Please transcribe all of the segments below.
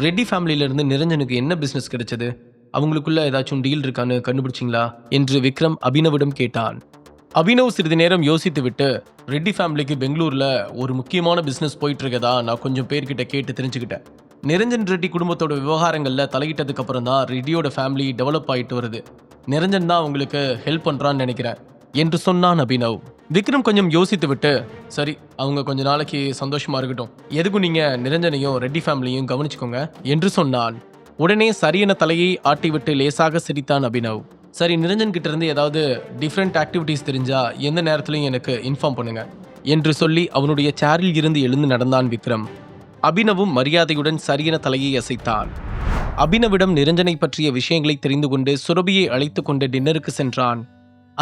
ரெட்டி ஃபேமிலியிலேருந்து நிரஞ்சனுக்கு என்ன பிஸ்னஸ் கிடைச்சது? அவங்களுக்குள்ள ஏதாச்சும் டீல் இருக்கான்னு கண்டுபிடிச்சிங்களா? என்று விக்ரம் அபினவிடம் கேட்டான். அபினவ் சிறிது நேரம் யோசித்து விட்டு ரெட்டி ஃபேமிலிக்கு பெங்களூரில் ஒரு முக்கியமான பிஸ்னஸ் போயிட்டு இருக்கதா நான் கொஞ்சம் பேர்கிட்ட கேட்டு தெரிஞ்சுக்கிட்டேன். நிரஞ்சன் ரெட்டி குடும்பத்தோட விவகாரங்களில் தலையிட்டதுக்கப்புறம் தான் ரெட்டியோட ஃபேமிலி டெவலப் ஆகிட்டு வருது. நிரஞ்சன் தான் அவங்களுக்கு ஹெல்ப் பண்ணுறான்னு நினைக்கிறேன். என்று சொன்னான் அபினவ். விக்ரம் கொஞ்சம் யோசித்து விட்டு சரி அவங்க கொஞ்ச நாளைக்கு சந்தோஷமா இருக்கட்டும். எதுக்கும் நீங்க நிரஞ்சனையும் ரெட்டி ஃபேமிலியும் கவனிச்சுக்கோங்க என்று சொன்னான் உடனே சரியென தலையை ஆட்டிவிட்டு லேசாக சிரித்தான் அபினவ். சரி நிரஞ்சன் கிட்ட இருந்து ஏதாவது டிஃப்ரெண்ட் ஆக்டிவிட்டீஸ் தெரிஞ்சா எந்த நேரத்திலையும் எனக்கு இன்ஃபார்ம் பண்ணுங்க என்று சொல்லி அவனுடைய சேரில் இருந்து எழுந்து நடந்தான் விக்ரம். அபினவும் மரியாதையுடன் சரியன தலையை அசைத்தான் அபினவிடம் நிரஞ்சனை பற்றிய விஷயங்களை தெரிந்து கொண்டு சுரபியை அழைத்து கொண்டு டின்னருக்கு சென்றான்.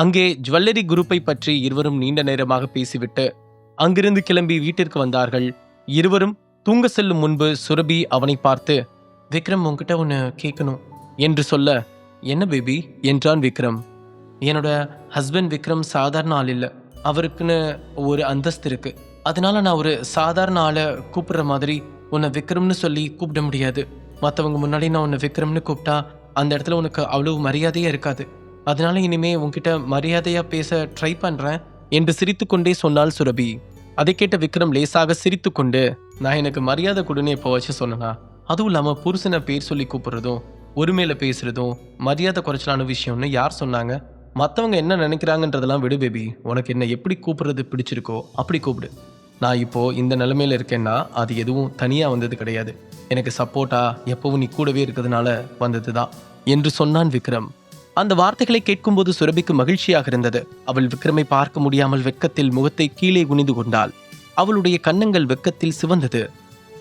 அங்கே ஜுவல்லரி குரூப்பை பற்றி இருவரும் நீண்ட நேரமாக பேசிவிட்டு அங்கிருந்து கிளம்பி வீட்டிற்கு வந்தார்கள். இருவரும் தூங்க செல்லும் முன்பு சுரபி அவனை பார்த்து விக்ரம் உங்ககிட்ட ஒன்று கேட்கணும். என்று சொல்ல என்ன பேபி? என்றான் விக்ரம். என்னோட ஹஸ்பண்ட் விக்ரம் சாதாரண ஆள் இல்லை. அவருக்குன்னு ஒரு அந்தஸ்து இருக்கு. அதனால நான் ஒரு சாதாரண ஆளை கூப்பிடுற மாதிரி உன்னை விக்ரம்னு சொல்லி கூப்பிட முடியாது. மற்றவங்க முன்னாடி நான் உன்னை விக்ரம்னு கூப்பிட்டா அந்த இடத்துல உனக்கு அவ்வளவு மரியாதையே இருக்காது. அதனால இனிமே உன்கிட்ட மரியாதையா பேச ட்ரை பண்றேன் என்று சிரித்துக்கொண்டே சொன்னாள் சுரபி. அதை கேட்ட விக்ரம் லேசாக சிரித்துக்கொண்டு நான் எனக்கு மரியாதை கொடுன்னு இப்போ வச்சு சொன்னனா? அதுவும் இல்லாமல் புருஷனை பேர் சொல்லி கூப்பிடுறதும் ஒருமையில பேசுறதும் மரியாதை குறைச்சலான விஷயம்னு யார் சொன்னாங்க? மற்றவங்க என்ன நினைக்கிறாங்கன்றதெல்லாம் விடு பேபி உனக்கு என்ன எப்படி கூப்பிடுறது பிடிச்சிருக்கோ அப்படி கூப்பிடு. நான் இப்போ இந்த நிலைமையில இருக்கேன்னா அது எதுவும் தனியாக வந்தது கிடையாது. எனக்கு சப்போர்ட்டா எப்பவும் நீ கூடவே இருக்கிறதுனால வந்தது தான் என்று சொன்னான் விக்ரம். அந்த வார்த்தைகளை கேட்கும்போது சுரபிக்கு மகிழ்ச்சியாக இருந்தது. அவள் விக்ரமை பார்க்க முடியாமல் வெட்கத்தில் முகத்தை கீழே குனிந்து கொண்டாள். அவளுடைய கன்னங்கள் வெட்கத்தில் சிவந்தது.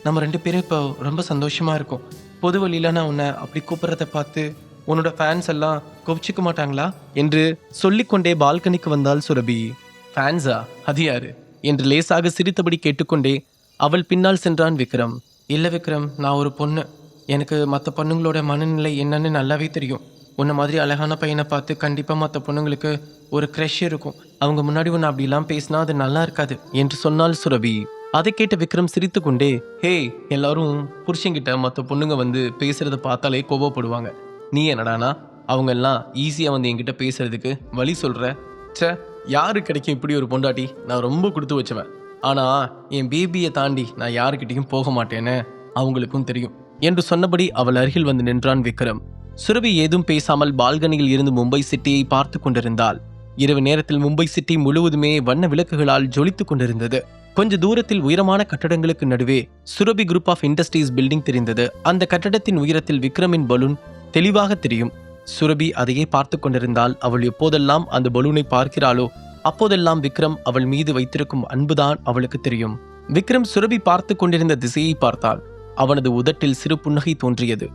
நம்ம ரெண்டு பேரும் இப்போ ரொம்ப சந்தோஷமா இருக்கோம். பொது வழியில நான் உன்னை அப்படி கூப்பிட்றத பார்த்து உன்னோட ஃபேன்ஸ் எல்லாம் குவிச்சிக்க மாட்டாங்களா? என்று சொல்லிக்கொண்டே பால்கனிக்கு வந்தாள் சுரபி. ஃபேன்ஸா அது யாரு? என்று லேசாக சிரித்தபடி கேட்டுக்கொண்டே அவள் பின்னால் சென்றான் விக்ரம். இல்லை விக்ரம் நான் ஒரு பொண்ணு. எனக்கு மற்ற பொண்ணுங்களோட மனநிலை என்னன்னு நல்லாவே தெரியும். உன்னை மாதிரி அழகான பையனை பார்த்து கண்டிப்பாக மற்ற பொண்ணுங்களுக்கு ஒரு க்ரெஷ் இருக்கும். அவங்க முன்னாடி உன்னை அப்படிலாம் பேசினா அது நல்லா இருக்காது என்று சொன்னால் சுரபி. அதை கேட்ட விக்ரம் சிரித்து கொண்டே ஹே எல்லாரும் புருஷங்கிட்ட மற்ற பொண்ணுங்க வந்து பேசுறத பார்த்தாலே கோபப்படுவாங்க. நீ என்னடானா? அவங்க எல்லாம் ஈஸியாக வந்து என்கிட்ட பேசுறதுக்கு வழி சொல்கிற சே யாரு கிடைக்கும் இப்படி ஒரு பொண்டாட்டி? நான் ரொம்ப கொடுத்து வச்சுவேன். ஆனா என் பேபியை தாண்டி நான் யாருக்கிட்டையும் போக மாட்டேன்னு அவங்களுக்கும் தெரியும். என்று சொன்னபடி அவள் அருகில் வந்து நின்றான் விக்ரம். சுரபி ஏதும் பேசாமல் பால்கனியில் இருந்து மும்பை சிட்டியை பார்த்து கொண்டிருந்தாள். இரவு நேரத்தில் மும்பை சிட்டி முழுவதுமே வண்ண விளக்குகளால் ஜொலித்துக் கொண்டிருந்தது. கொஞ்ச தூரத்தில் உயரமான கட்டடங்களுக்கு நடுவே Surabhi group of industries building தெரிந்தது. அந்த கட்டடத்தின் உயரத்தில் விக்ரமின் பலூன் தெளிவாக தெரியும். சுரபி அதையே பார்த்து கொண்டிருந்தால் அவள் எப்போதெல்லாம் அந்த பலூனை பார்க்கிறாளோ அப்போதெல்லாம் விக்ரம் அவள் மீது வைத்திருக்கும் அன்புதான் அவளுக்கு தெரியும். விக்ரம் சுரபி பார்த்து கொண்டிருந்த திசையை பார்த்தாள். அவனது உதட்டில் சிறு புன்னகை தோன்றியது.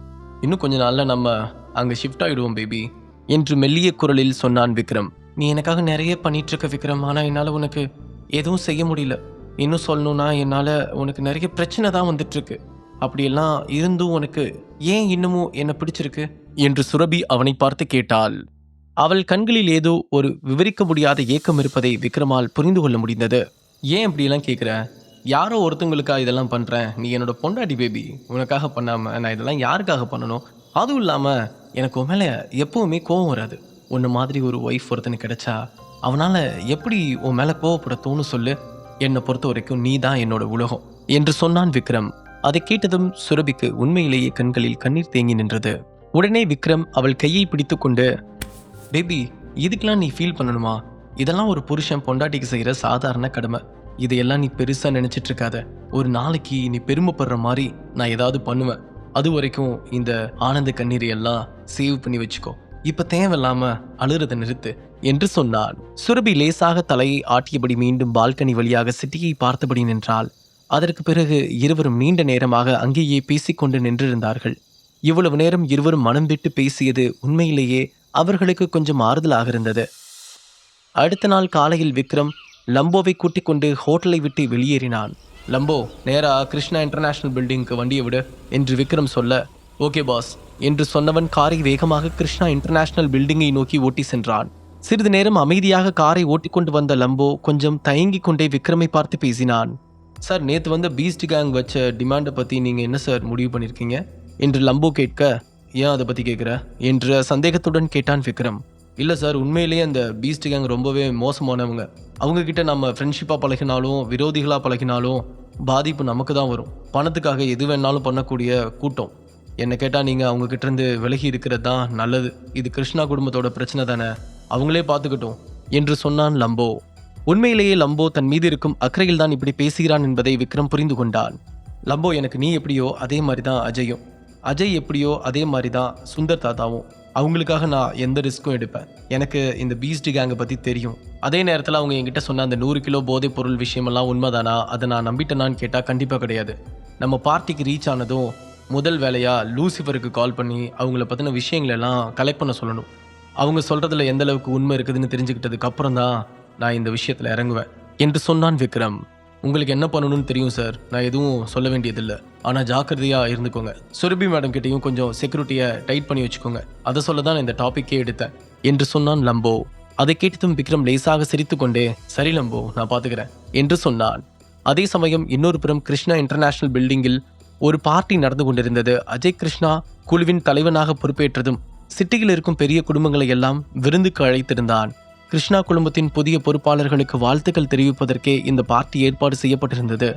இன்னும் கொஞ்ச நாள்ல நம்ம அங்க ஷிஃப்ட் ஆயிடுவோம் பேபி என்று மெல்லிய குரலில் சொன்னான் விக்ரம். நீ எனக்காக நிறைய பண்ணிட்டு இருக்க விக்ரம். ஆனா என்னால உனக்கு எதுவும் செய்ய முடியல. இன்னும் சொல்லணும்னா என்னால உனக்கு நிறைய பிரச்சனை தான் வந்துட்டு இருக்கு அப்படியெல்லாம் இருந்தும் உனக்கு ஏன் இன்னமும் என்ன பிடிச்சிருக்கு? என்று சுரபி அவனை பார்த்து கேட்டாள். அவள் கண்களில் ஏதோ ஒரு விவரிக்க முடியாத ஏக்கம் இருப்பதை விக்ரமால் புரிந்து கொள்ள முடிந்தது. ஏன் இப்படியெல்லாம் கேட்குற யாரோ ஒருத்தவங்களுக்காக இதெல்லாம் பண்ணுறேன் நீ என்னோட பொண்டாட்டி பேபி உனக்காக பண்ணாமல் நான் இதெல்லாம் யாருக்காக பண்ணணும்? அதுவும் இல்லாமல் எனக்கு உன் மேலே எப்போவுமே கோவம் வராது. உன்ன மாதிரி ஒரு ஒய்ஃப் ஒருத்தனுக்கு கிடைச்சா அவனால் எப்படி உன் மேலே கோவப்பட தோணும் சொல்லு. என்னை பொறுத்த வரைக்கும் நீ தான் என்னோட உலகம் என்று சொன்னான் விக்ரம். அதை கேட்டதும் சுரபிக்கு உண்மையிலேயே கண்களில் கண்ணீர் தேங்கி நின்றது. உடனே விக்ரம் அவள் கையை பிடித்துக்கொண்டு பேபி இதுக்கெல்லாம் நீ ஃபீல் பண்ணணுமா? இதெல்லாம் ஒரு புருஷன் பொண்டாட்டிக்கு செய்கிற சாதாரண கடமை. இதையெல்லாம் நீ பெருசா நினைச்சிட்டு இருக்காத ஒரு நாளைக்கு நீ பெருமைப்படுற மாதிரி நான் ஏதாவது பண்ணுவேன். அது வரைக்கும் இந்த ஆனந்த கண்ணீரை எல்லாம் சேவ் பண்ணி வச்சுக்கோ. இப்ப தேவையில்லாம அழுறதை நிறுத்து என்று சொன்னாள் சுரபி லேசாக தலையை ஆட்டியபடி மீண்டும் பால்கனி வழியாக சிட்டியை பார்த்தபடி நின்றாள். அதற்கு பிறகு இருவரும் நீண்ட நேரமாக அங்கேயே பேசிக்கொண்டு நின்றிருந்தார்கள். இவ்வளவு நேரம் இருவரும் மனம் விட்டு பேசியது உண்மையிலேயே அவர்களுக்கு கொஞ்சம் ஆறுதலாக இருந்தது. அடுத்த நாள் காலையில் விக்ரம் லம்போவை கூட்டிக் கொண்டு ஹோட்டலை விட்டு வெளியேறினான். லம்போ நேரா கிருஷ்ணா இன்டர்நேஷனல் பில்டிங்க்கு வண்டியை விடு என்று விக்ரம் சொல்ல ஓகே பாஸ் என்று சொன்னவன் காரை வேகமாக கிருஷ்ணா இன்டர்நேஷனல் பில்டிங்கை நோக்கி ஓட்டி சென்றான். சிறிது நேரம் அமைதியாக காரை ஓட்டிக்கொண்டு வந்த லம்போ கொஞ்சம் தயங்கிக் கொண்டே விக்ரமை பார்த்து பேசினான். சார் நேற்று வந்த பீஸ்ட் கேங் வச்ச டிமாண்டை பற்றி நீங்கள் என்ன சார் முடிவு பண்ணியிருக்கீங்க என்று லம்போ கேட்க ஏன் அதை பற்றி கேட்குற என்ற சந்தேகத்துடன் கேட்டான் விக்ரம். இல்லை சார் உண்மையிலேயே அந்த பீஸ்ட் கேங் ரொம்பவே மோசமானவங்க. அவங்கக்கிட்ட நம்ம ஃப்ரெண்ட்ஷிப்பாக பழகினாலும் விரோதிகளாக பழகினாலும் பாதிப்பு நமக்கு தான் வரும். பணத்துக்காக எது வேணாலும் பண்ணக்கூடிய கூட்டம். என்னை கேட்டால் நீங்கள் அவங்கக்கிட்டேருந்து விலகி இருக்கிறது தான் நல்லது. இது கிருஷ்ணா குடும்பத்தோட பிரச்சனை தானே? அவங்களே பார்த்துக்கிட்டோம் என்று சொன்னான் லம்போ. உண்மையிலேயே லம்போ தன் மீது இருக்கும் அக்கறையில் தான் இப்படி பேசுகிறான் என்பதை விக்ரம் புரிந்து கொண்டான். லம்போ எனக்கு நீ எப்படியோ அதே மாதிரி தான் அஜயும். அஜய் எப்படியோ அதே மாதிரி தான் சுந்தர் தாத்தாவும். அவங்களுக்காக நான் எந்த ரிஸ்க்கும் எடுப்பேன்? எனக்கு இந்த பீஸ்டி கேங்கை பற்றி தெரியும். அதே நேரத்தில் அவங்க என்கிட்ட சொன்ன அந்த நூறு கிலோ போதைப் பொருள் விஷயமெல்லாம் உண்மைதானா? அதை நான் நம்பிட்டேனான்னு கேட்டால் கண்டிப்பாக கிடையாது. நம்ம பார்ட்டிக்கு ரீச் ஆனதும் முதல் வேலையாக லூசிஃபருக்கு கால் பண்ணி அவங்கள பற்றின விஷயங்களெல்லாம் கலெக்ட் பண்ண சொல்லணும். அவங்க சொல்கிறதுல எந்த அளவுக்கு உண்மை இருக்குதுன்னு தெரிஞ்சுக்கிட்டதுக்கு அப்புறம் தான் நான் இந்த விஷயத்தில் இறங்குவேன். என்று சொன்னான் விக்ரம். உங்களுக்கு என்ன பண்ணணும்னு தெரியும் சார் நான் எதுவும் சொல்ல வேண்டியதில்லை. ஆனால் ஜாக்கிரதையாக இருந்துக்கோங்க. சுரபி மேடம் கிட்டேயும் கொஞ்சம் செக்யூரிட்டியை டைட் பண்ணி வச்சுக்கோங்க. அதை சொல்ல தான் இந்த டாப்பிக்கே எடுத்தேன். என்று சொன்னான் லம்போ. அதை கேட்டதும் விக்ரம் லேசாக சிரித்துக்கொண்டே சரி லம்போ நான் பார்த்துக்கிறேன் என்று சொன்னான். அதே சமயம் இன்னொரு புறம் கிருஷ்ணா இன்டர்நேஷனல் பில்டிங்கில் ஒரு பார்ட்டி நடந்து கொண்டிருந்தது. அஜய் கிருஷ்ணா குழுவின் தலைவனாக பொறுப்பேற்றதும் சிட்டியில் இருக்கும் பெரிய குடும்பங்களை எல்லாம் விருந்துக்கு அழைத்திருந்தான். கிருஷ்ணா குடும்பத்தின் புதிய பொறுப்பாளர்களுக்கு வாழ்த்துக்கள் தெரிவிப்பதற்கே இந்த பார்ட்டி ஏற்பாடு செய்யப்பட்டிருந்தது.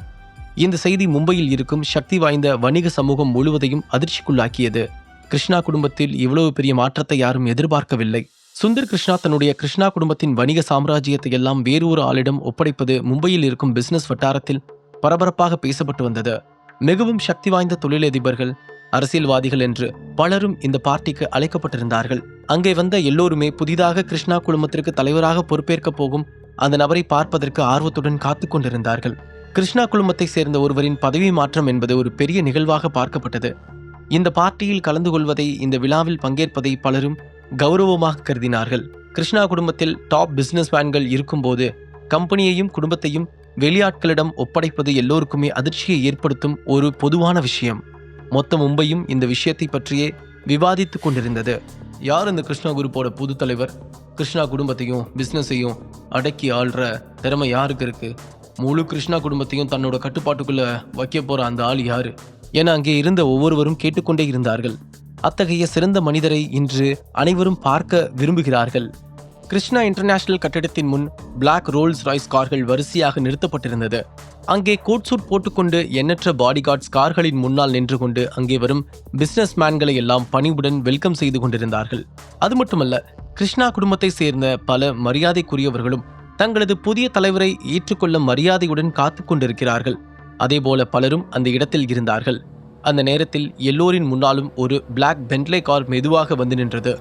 இந்த செய்தி மும்பையில் இருக்கும் சக்தி வாய்ந்த வணிக சமூகம் முழுவதையும் அதிர்ச்சிக்குள்ளாக்கியது. கிருஷ்ணா குடும்பத்தில் இவ்வளவு பெரிய மாற்றத்தை யாரும் எதிர்பார்க்கவில்லை. சுந்தர் கிருஷ்ணா தன்னுடைய கிருஷ்ணா குடும்பத்தின் வணிக சாம்ராஜ்யத்தை எல்லாம் வேறு ஒரு ஆளிடம் ஒப்படைப்பது மும்பையில் இருக்கும் பிசினஸ் வட்டாரத்தில் பரபரப்பாக பேசப்பட்டு வந்தது. மிகவும் சக்தி வாய்ந்த தொழிலதிபர்கள் அரசியல்வாதிகள் என்று பலரும் இந்த பார்ட்டிக்கு அழைக்கப்பட்டிருந்தார்கள். அங்கே வந்த எல்லோருமே புதிதாக கிருஷ்ணா குழுமத்திற்கு தலைவராக பொறுப்பேற்கப் போகும் அந்த நபரை பார்ப்பதற்கு ஆர்வத்துடன் காத்து கொண்டிருந்தார்கள். கிருஷ்ணா குழுமத்தை சேர்ந்த ஒருவரின் பதவி மாற்றம் என்பது ஒரு பெரிய நிகழ்வாக பார்க்கப்பட்டது. இந்த பார்ட்டியில் கலந்து கொள்வதை இந்த விழாவில் பங்கேற்பதை பலரும் கௌரவமாக கருதினார்கள். கிருஷ்ணா குடும்பத்தில் டாப் பிசினஸ்மேன்கள் இருக்கும்போது கம்பெனியையும் குடும்பத்தையும் வெளியாட்களிடம் ஒப்படைப்பது எல்லோருக்குமே அதிர்ச்சியை ஏற்படுத்தும் ஒரு பொதுவான விஷயம். மொத்த மும்பையும் இந்த விஷயத்தை பற்றியே விவாதித்துக் கொண்டிருந்தது. யார் இந்த கிருஷ்ணா குரூப்போட புது தலைவர்? கிருஷ்ணா குடும்பத்தையும் பிஸ்னஸையும் அடக்கி ஆள்ற திறமை யாருக்கு இருக்கு? முழு கிருஷ்ணா குடும்பத்தையும் தன்னோட கட்டுப்பாட்டுக்குள்ளே வைக்க போகிற அந்த ஆள் யாரு? என அங்கே இருந்த ஒவ்வொருவரும் கேட்டுக்கொண்டே இருந்தார்கள். அத்தகைய சிறந்த மனிதரை இன்று அனைவரும் பார்க்க விரும்புகிறார்கள். கிருஷ்ணா இன்டர்நேஷனல் கட்டிடத்தின் முன் பிளாக் ரோல்ஸ் ராய்ஸ் கார்கள் வரிசையாக நிறுத்தப்பட்டிருந்தது. அங்கே கோட் சூட் போட்டுக்கொண்டு எண்ணற்ற பாடிகார்ட்ஸ் கார்களின் முன்னால் நின்று கொண்டு அங்கே வரும் பிசினஸ் மேன்களை எல்லாம் பணிவுடன் வெல்கம் செய்து கொண்டிருந்தார்கள். அது மட்டுமல்ல கிருஷ்ணா குடும்பத்தை சேர்ந்த பல மரியாதைக்குரியவர்களும் தங்களது புதிய தலைவரை ஏற்றுக்கொள்ள மரியாதையுடன் காத்து கொண்டிருக்கிறார்கள். அதேபோல பலரும் அந்த இடத்தில் இருந்தார்கள். அந்த நேரத்தில் எல்லோரின் முன்னாலும் ஒரு பிளாக் பென்ட்லே கார் மெதுவாக வந்து நின்றது.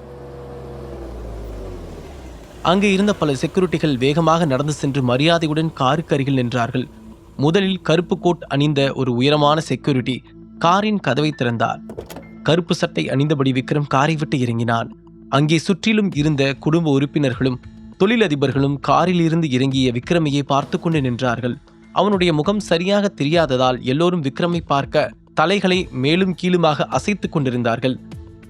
அங்கே இருந்த பல செக்யூரிட்டிகள் வேகமாக நடந்து சென்று மரியாதையுடன் காருக்கு அருகில் நின்றார்கள். முதலில் கருப்பு கோட் அணிந்த ஒரு உயரமான செக்யூரிட்டி காரின் கதவை திறந்தார். கருப்பு சட்டை அணிந்தபடி விக்ரம் காரை விட்டு இறங்கினான். அங்கே சுற்றிலும் இருந்த குடும்ப உறுப்பினர்களும் தொழிலதிபர்களும் காரில் இருந்து இறங்கிய விக்ரமையே பார்த்து கொண்டு நின்றார்கள். அவனுடைய முகம் சரியாக தெரியாததால் எல்லோரும் விக்ரமை பார்க்க தலைகளை மேலும் கீழுமாக அசைத்துக் கொண்டிருந்தார்கள்.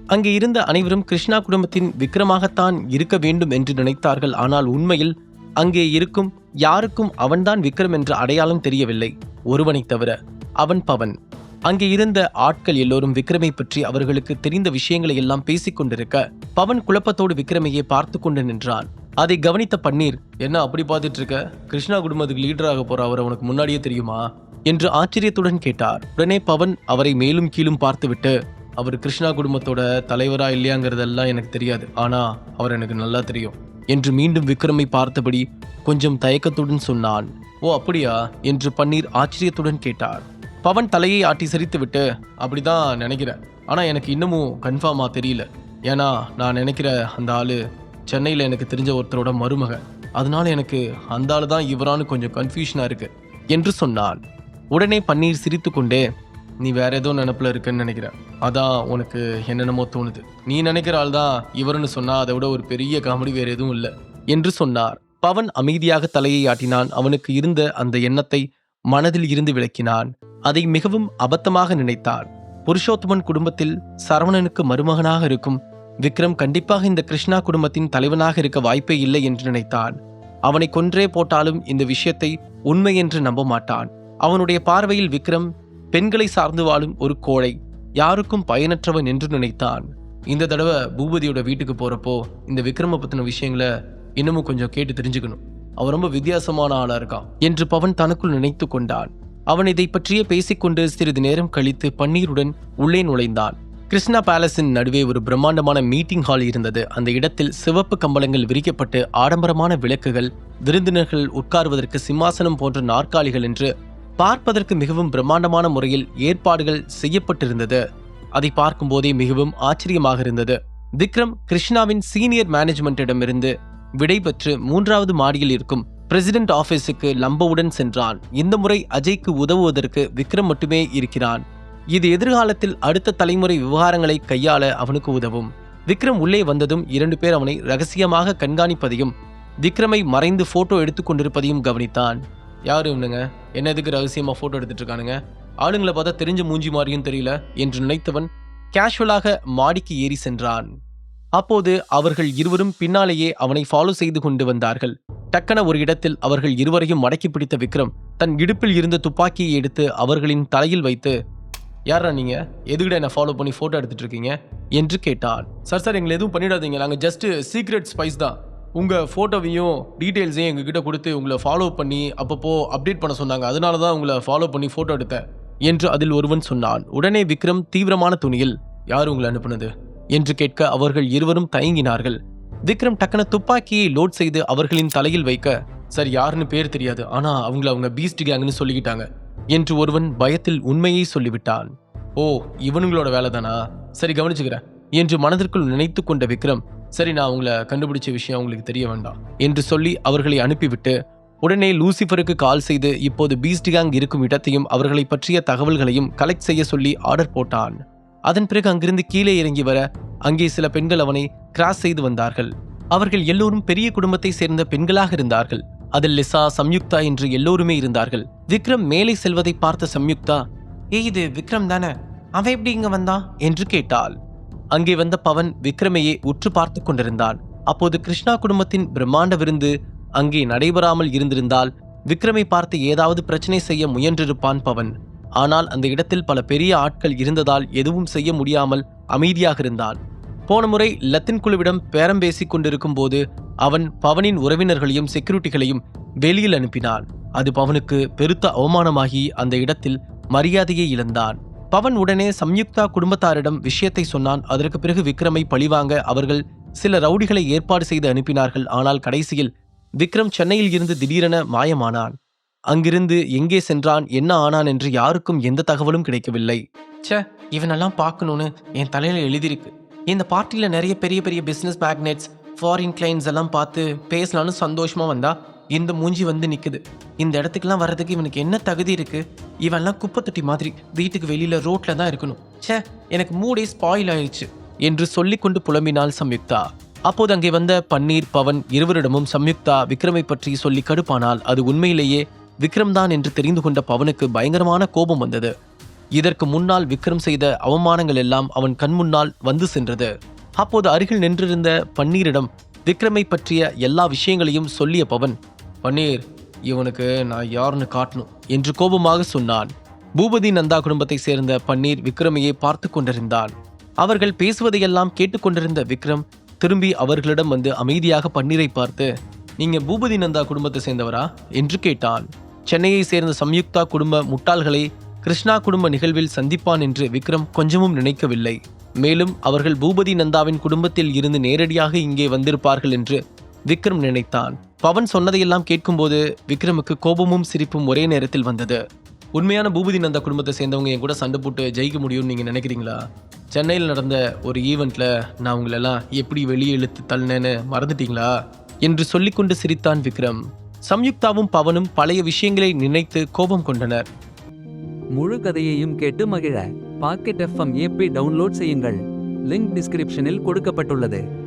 அங்கே இருந்த அனைவரும் கிருஷ்ணா குடும்பத்தின் விக்ரமாகத்தான் இருக்க வேண்டும் என்று நினைத்தார்கள். ஆனால் உண்மையில் அங்கே இருக்கும் யாருக்கும் அவன்தான் விக்ரம் என்ற அடையாளம் தெரியவில்லை. ஒருவனைத் தவிர அவன் பவன். அங்கே இருந்த ஆட்கள் எல்லோரும் விக்ரமை பற்றி அவர்களுக்கு தெரிந்த விஷயங்களை எல்லாம் பேசிக் கொண்டிருக்க பவன் குழப்பத்தோடு விக்ரமையே பார்த்து கொண்டு நின்றான். அதை கவனித்த பன்னீர் என்ன அப்படி பார்த்துட்டு இருக்க கிருஷ்ணா குடும்பத்துக்கு லீடராக போற அவர் உனக்கு முன்னாடியே தெரியுமா? என்று ஆச்சரியத்துடன் கேட்டார். உடனே பவன் அவரை மேலும் கீழும் பார்த்துவிட்டு அவர் கிருஷ்ணா குடும்பத்தோட தலைவரா இல்லையாங்கிறதெல்லாம் எனக்கு தெரியாது. ஆனா அவர் எனக்கு நல்லா தெரியும். என்று மீண்டும் விக்ரமை பார்த்தபடி கொஞ்சம் தயக்கத்துடன் சொன்னான். ஓ அப்படியா? என்று பன்னீர் ஆச்சரியத்துடன் கேட்டார். பவன் தலையை ஆட்டி சிரித்து விட்டு அப்படிதான் நினைக்கிறேன். ஆனா எனக்கு இன்னமும் கன்ஃபார்மா தெரியல. ஏன்னா நான் நினைக்கிற அந்த ஆளு சென்னையில் எனக்கு தெரிஞ்ச ஒருத்தரோட மருமக அதனால எனக்கு அந்த ஆளு தான் இவரான்னு கொஞ்சம் கன்ஃபியூஷனாக இருக்கு என்று சொன்னான். உடனே பன்னீர் சிரித்துக்கொண்டே நீ வேற ஏதோ நினப்பில் இருக்குன்னு நினைக்கிறேன். அதான் உனக்கு என்னென்னமோ தோணுது. நீ நினைக்கிற ஆள் தான் இவருன்னு சொன்னா அதை விட ஒரு பெரிய காமெடி வேற எதுவும் இல்லை. என்று சொன்னார். பவன் அமைதியாக தலையை ஆட்டினான். அவனுக்கு இருந்த அந்த எண்ணத்தை மனதில் இருந்து விளக்கினான். அதை மிகவும் அபத்தமாக நினைத்தான் புருஷோத்தமன் குடும்பத்தில் சரவணனுக்கு மருமகனாக இருக்கும் விக்ரம் கண்டிப்பாக இந்த கிருஷ்ணா குடும்பத்தின் தலைவனாக இருக்க வாய்ப்பே இல்லை என்று நினைத்தான். அவனை கொன்றே போட்டாலும் இந்த விஷயத்தை உண்மை என்று நம்ப மாட்டான். அவனுடைய பார்வையில் விக்ரம் பெண்களை சார்ந்து வாழும் ஒரு கோழை யாருக்கும் பயனற்றவன் என்று நினைத்தான். இந்த தடவை பூபதியோட வீட்டுக்கு போறப்போ இந்த விக்ரமபத்தின விஷயங்களை இன்னமும் கொஞ்சம் கேட்டு தெரிஞ்சுக்கணும். அவன் ரொம்ப வித்தியாசமான ஆளா இருக்கான் என்று பவன் தனக்குள் நினைத்து கொண்டான். அவன் இதை பற்றியே பேசிக்கொண்டு சிறிது நேரம் கழித்து பன்னீருடன் உள்ளே நுழைந்தான். கிருஷ்ணா பேலஸின் நடுவே ஒரு பிரம்மாண்டமான மீட்டிங் ஹால் இருந்தது. அந்த இடத்தில் சிவப்பு கம்பளங்கள் விரிக்கப்பட்டு ஆடம்பரமான விளக்குகள் விருந்தினர்கள் உட்காருவதற்கு சிம்மாசனம் போன்ற நாற்காலிகள் என்று பார்ப்பதற்கு மிகவும் பிரம்மாண்டமான முறையில் ஏற்பாடுகள் செய்யப்பட்டிருந்தது. அதை பார்க்கும்போதே மிகவும் ஆச்சரியமாக இருந்தது. விக்ரம் கிருஷ்ணாவின் சீனியர் மேனேஜ்மெண்ட்டிடமிருந்து விடைபெற்று மூன்றாவது மாடியில் இருக்கும் பிரசிடென்ட் ஆபீஸுக்கு லம்பவுடன் சென்றான். இந்த முறை அஜய்க்கு உதவுவதற்கு விக்ரம் மட்டுமே இருக்கிறான். இது எதிர்காலத்தில் அடுத்த தலைமுறை விவகாரங்களை கையாள அவனுக்கு உதவும். விக்ரம் உள்ளே வந்ததும் இரண்டு பேர் அவனை ரகசியமாக கண்காணிப்பதையும் விக்ரமை மறைந்து போட்டோ எடுத்துக்கொண்டிருப்பதையும் கவனித்தான். யாரு இவனுங்க? என்ன எதுக்கு ரகசியமாக ஃபோட்டோ எடுத்துட்டு இருக்கானுங்க? ஆளுங்களை பார்த்தா தெரிஞ்ச மூஞ்சி மாதிரியும் தெரியல என்று நினைத்தவன் கேஷுவலாக மாடிக்கு ஏறி சென்றான். அப்போது அவர்கள் இருவரும் பின்னாலேயே அவனை ஃபாலோ செய்து கொண்டு வந்தார்கள். டக்கன ஒரு இடத்தில் அவர்கள் இருவரையும் மடக்கி பிடித்த விக்ரம் தன் இடுப்பில் இருந்த துப்பாக்கியை எடுத்து அவர்களின் தலையில் வைத்து யாரா நீங்க? எதுக்கிட்ட என்ன ஃபாலோ பண்ணி ஃபோட்டோ எடுத்துட்டு இருக்கீங்க? என்று கேட்டான். சார் சார் எங்களை எதுவும் பண்ணிடாதீங்க. நாங்கள் ஜஸ்ட் சீக்ரெட் ஸ்பைஸ் தான். உங்கள் ஃபோட்டோவையும் டீட்டெயில்ஸையும் எங்ககிட்ட கொடுத்து உங்களை ஃபாலோ பண்ணி அப்பப்போ அப்டேட் பண்ண சொன்னாங்க. அதனால தான் உங்களை ஃபாலோ பண்ணி ஃபோட்டோ எடுத்தேன் என்று அதில் ஒருவன் சொன்னான். உடனே விக்ரம் தீவிரமான துணியில் யார் உங்களை அனுப்புனது? என்று கேட்க அவர்கள் இருவரும் தயங்கினார்கள். விக்ரம் டக்குன துப்பாக்கியை லோட் செய்து அவர்களின் தலையில் வைக்க சார் யாருன்னு பேர் தெரியாது. ஆனா அவங்கள அவங்க பீஸ்ட் கேங்னு சொல்லிக்கிட்டாங்க என்று ஒருவன் பயத்தில் உண்மையை சொல்லிவிட்டான். ஓ இவனுங்களோட வேலை தானா சரி கவனிச்சுக்கிறேன் என்று மனதிற்குள் நினைத்து கொண்ட விக்ரம் சரி நான் உங்களை கண்டுபிடிச்ச விஷயம் உங்களுக்கு தெரிய வேண்டாம் என்று சொல்லி அவர்களை அனுப்பிவிட்டு உடனே லூசிஃபருக்கு கால் செய்து இப்போது பீஸ்ட் கேங் இருக்கும் இடத்தையும் அவர்களை பற்றிய தகவல்களையும் கலெக்ட் செய்ய சொல்லி ஆர்டர் போட்டான். அதன் பிறகு அங்கிருந்து கீழே இறங்கி வர அங்கே சில பெண்கள் அவனை கிராஸ் செய்து வந்தார்கள். அவர்கள் எல்லோரும் பெரிய குடும்பத்தை சேர்ந்த பெண்களாக இருந்தார்கள். அதில் லிசா சம்யுக்தா என்று எல்லோருமே இருந்தார்கள். விக்ரம் மேலே செல்வதை பார்த்த சம்யுக்தா ஏய் இது விக்ரம் தானே? அவன் எப்படி இங்க வந்தான்? என்று கேட்டாள். அங்கே வந்த பவன் விக்ரமையே உற்று பார்த்து கொண்டிருந்தான். அப்போது கிருஷ்ணா குடும்பத்தின் பிரம்மாண்ட விருந்து அங்கே நடைபெறாமல் இருந்திருந்தால் விக்ரமை பார்த்து ஏதாவது பிரச்சனை செய்ய முயன்றிருப்பான் பவன். ஆனால் அந்த இடத்தில் பல பெரிய ஆட்கள் இருந்ததால் எதுவும் செய்ய முடியாமல் அமைதியாக இருந்தான். போன முறை லத்தின் குழுவிடம் பேரம் பேசிக் கொண்டிருக்கும் போது அவன் பவனின் உறவினர்களையும் செக்யூரிட்டிகளையும் வெளியில் அனுப்பினான். அது பவனுக்கு பெருத்த அவமானமாகி அந்த இடத்தில் மரியாதையை இழந்தான். பவன் உடனே சம்யுக்தா குடும்பத்தாரிடம் விஷயத்தை சொன்னான். அதற்கு பிறகு விக்ரமை பழிவாங்க அவர்கள் சில ரவுடிகளை ஏற்பாடு செய்து அனுப்பினார்கள். ஆனால் கடைசியில் விக்ரம் சென்னையில் இருந்து திடீரென மாயமானான். அங்கிருந்து எங்கே சென்றான் என்ன ஆனான் என்று யாருக்கும் எந்த தகவலும் கிடைக்கவில்லை. சே இவனெல்லாம் பார்க்கணும்னு என் தலையில எழுதியிருக்கு. இந்த பார்ட்டியில் நிறைய பெரிய பெரிய பிஸ்னஸ் மேக்னெட்ஸ் ஃபாரின் கிளைண்ட்ஸ் எல்லாம் பார்த்து பேசலான்னு சந்தோஷமாக வந்தா இந்த மூஞ்சி வந்து நிற்குது இந்த இடத்துக்குலாம் வர்றதுக்கு இவனுக்கு என்ன தகுதி இருக்கு? இவன்லாம் குப்பை தொட்டி மாதிரி வீட்டுக்கு வெளியில ரோட்ல தான் இருக்கணும். ச்சே எனக்கு மூடே ஸ்பாயில் ஆயிடுச்சு என்று சொல்லிக்கொண்டு புலம்பினாள் சம்யுக்தா. அப்போது அங்கே வந்த பன்னீர் பவன் இருவரிடமும் சம்யுக்தா விக்ரமை பற்றி சொல்லி கடுப்பானால் அது உண்மையிலேயே விக்ரம் தான் என்று தெரிந்து கொண்ட பவனுக்கு பயங்கரமான கோபம் வந்தது. இதற்கு முன்னால் விக்ரம் செய்த அவமானங்கள் எல்லாம் அவன் கண் முன்னால் வந்து சென்றது. அப்போது அருகில் நின்றிருந்த பன்னீரிடம் விக்ரமை பற்றிய எல்லா விஷயங்களையும் சொல்லிய பவன் பன்னீர் இவனுக்கு நான் யாருன்னு காட்டணும் என்று கோபமாக சொன்னான். பூபதி நந்தா குடும்பத்தை சேர்ந்த பன்னீர் விக்ரமையை பார்த்து கொண்டிருந்தான். அவர்கள் பேசுவதையெல்லாம் கேட்டுக்கொண்டிருந்த விக்ரம் திரும்பி அவர்களிடம் வந்து அமைதியாக பன்னீரை பார்த்து நீங்க பூபதி நந்தா குடும்பத்தை சேர்ந்தவரா? என்று கேட்டான் சென்னையை சேர்ந்த சம்யுக்தா குடும்ப முட்டாள்களை கிருஷ்ணா குடும்ப நிகழ்வில் சந்திப்பான் என்று விக்ரம் கொஞ்சமும் நினைக்கவில்லை. மேலும் அவர்கள் பூபதி நந்தாவின் குடும்பத்தில் இருந்து நேரடியாக இங்கே வந்திருப்பார்கள் என்று விக்ரம் நினைத்தான். பவன் சொன்னதையெல்லாம் கேட்கும்போது விக்ரமுக்கு கோபமும் சிரிப்பும் ஒரே நேரத்தில் வந்தது. உண்மையான பூபதி நந்தா குடும்பத்தை சேர்ந்தவங்க என் கூட சண்டை போட்டு ஜெயிக்க முடியும்னு நீங்கள் நினைக்கிறீங்களா? சென்னையில் நடந்த ஒரு ஈவெண்ட்டில் நான் உங்களெல்லாம் எப்படி வெளியே இழுத்து தள்ளினேன்னு மறந்துட்டீங்களா? என்று சொல்லிக்கொண்டு சிரித்தான் விக்ரம். சம்யுக்தாவும் பவனும் பழைய விஷயங்களை நினைத்து கோபம் கொண்டனர். முழு கதையையும் கேட்டு மகிழ. பாக்கெட் எஃப்எம் ஏபி டவுன்லோட் செய்யுங்கள். லிங்க் டிஸ்கிரிப்ஷனில் கொடுக்கப்பட்டுள்ளது.